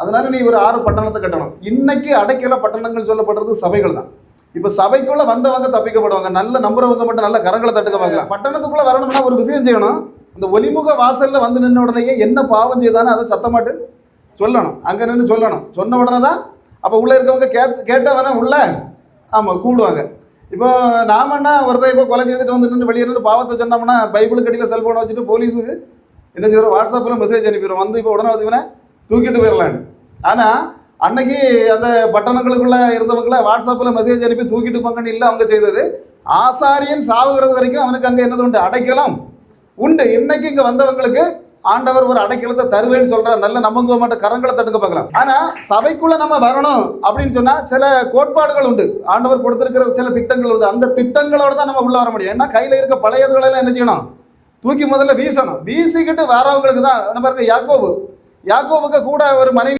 அதனால நீ ஒரு ஆறு பட்டணத்தை கட்டணும். இன்னைக்கு அடைக்கல பட்டணங்கள் சொல்லப்படுறது சபைகள் தான் இப்போ சபைக்குள்ள வந்தவங்க தப்பிக்கப்படுவாங்க. நல்ல நம்புறவங்க மட்டும் நல்ல கரங்களை தட்டுக்க பார்க்கலாம் பட்டணத்துக்குள்ள வரணும்னா ஒரு விஷயம் செய்யணும். இந்த ஒலிமுக வாசல்ல வந்து நின்ன உடனேயே என்ன பாவம் செய்தானோ அதை சத்தமாட்டு சொல்லணும். அங்க நின்று சொல்லணும். சொன்ன உடனே தான் அப்போ உள்ள இருக்கவங்க கேட் கேட்டவன உள்ள ஆமாம் கூடுவாங்க இப்போ நாமன்னா ஒருத்தர் இப்போ கொலை செய்துட்டு வந்து நின்று வெளியே நின்று பாவத்தை சொன்னோம்னா பைபிளுக்கு அடியில் செல்ஃபோனை வச்சுட்டு போலீஸுக்கு என்ன செய்யறோம் வாட்ஸ்அப்பில் மெசேஜ் அனுப்பிடுவோம். வந்து இப்போ உடனே வந்து தூக்கிட்டு போயிடலான்னு ஆனால் அன்னைக்கு அந்த பட்டணங்களுக்குள்ள இருந்தவங்களை வாட்ஸ்அப்பில் மெசேஜ் அனுப்பி தூக்கிட்டு போங்கன்னு இல்லை அவங்க செய்தது. ஆசாரியன் சாவுகிறது வரைக்கும் அவனுக்கு அங்கே என்னது உண்டு? அடைக்கலாம் உண்டு. இன்னைக்கு இங்கே வந்தவங்களுக்கு ஆண்டவர் ஒரு அடைக்கலத்தை தருவேன்னு சொல்கிறார் நல்ல நம்பங்க மாட்ட கரங்களை தட்டுக்க பார்க்கலாம். ஆனால் சபைக்குள்ளே நம்ம வரணும் அப்படின்னு சொன்னால் சில கோட்பாடுகள் உண்டு. ஆண்டவர் கொடுத்துருக்கிற சில திட்டங்கள் உண்டு. அந்த திட்டங்களோட தான் நம்ம உள்ளே வர முடியும். ஏன்னா கையில் இருக்க பழையதுகளெல்லாம் என்ன செய்யணும்? தூக்கி முதல்ல வீசணும். வீசிக்கிட்டு வரவங்களுக்கு தான் நம்ம இருக்க யாக்கோவு யாக்கோவுக்கு கூட ஒரு மனைவி